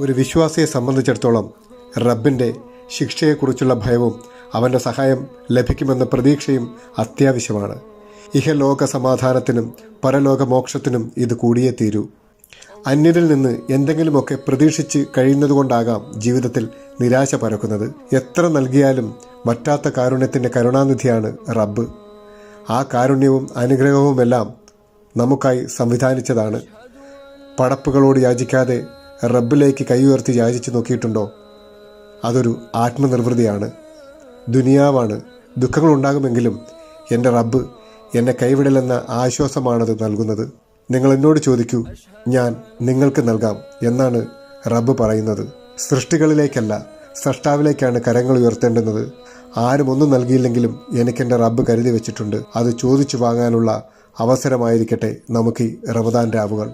ഒരു വിശ്വാസിയെ സംബന്ധിച്ചിടത്തോളം റബ്ബിന്റെ ശിക്ഷയെക്കുറിച്ചുള്ള ഭയവും അവന്റെ സഹായം ലഭിക്കുമെന്ന പ്രതീക്ഷയും അത്യാവശ്യമാണ്. ഇഹലോക സമാധാനത്തിനും പരലോക മോക്ഷത്തിനും ഇത് കൂടിയേ തീരൂ. അന്യരിൽ നിന്ന് എന്തെങ്കിലുമൊക്കെ പ്രതീക്ഷിച്ച് കഴിയുന്നതുകൊണ്ടാകാം ജീവിതത്തിൽ നിരാശ പരക്കുന്നത്. എത്ര നൽകിയാലും മറ്റാത്ത കാരുണ്യത്തിന്റെ കരുണാനിധിയാണ് റബ്ബ്. ആ കാരുണ്യവും അനുഗ്രഹവുമെല്ലാം നമുക്കായി സംവിധാനിച്ചതാണ്. പടപ്പുകളോട് യാചിക്കാതെ റബ്ബിലേക്ക് കൈ ഉയർത്തി യാചിച്ചു നോക്കിയിട്ടുണ്ടോ? അതൊരു ആത്മനിർവൃതിയാണ്. ദുനിയാവാണ്. ദുഃഖങ്ങളുണ്ടാകുമെങ്കിലും എന്റെ റബ്ബ് എന്നെ കൈവിടലെന്ന ആശ്വാസമാണത് നൽകുന്നത്. നിങ്ങൾ എന്നോട് ചോദിക്കൂ ഞാൻ നിങ്ങൾക്ക് നൽകാം എന്നാണ് റബ്ബ് പറയുന്നത്. സൃഷ്ടികളിലേക്കല്ല സൃഷ്ടാവിലേക്കാണ് കരങ്ങൾ ഉയർത്തേണ്ടുന്നത്. ആരും ഒന്നും നൽകിയില്ലെങ്കിലും എനിക്കെന്റെ റബ്ബ് കരുതി വെച്ചിട്ടുണ്ട്. അത് ചോദിച്ചു വാങ്ങാനുള്ള അവസരമായിരിക്കട്ടെ നമുക്ക് ഈ റമദാൻ രാവുകൾ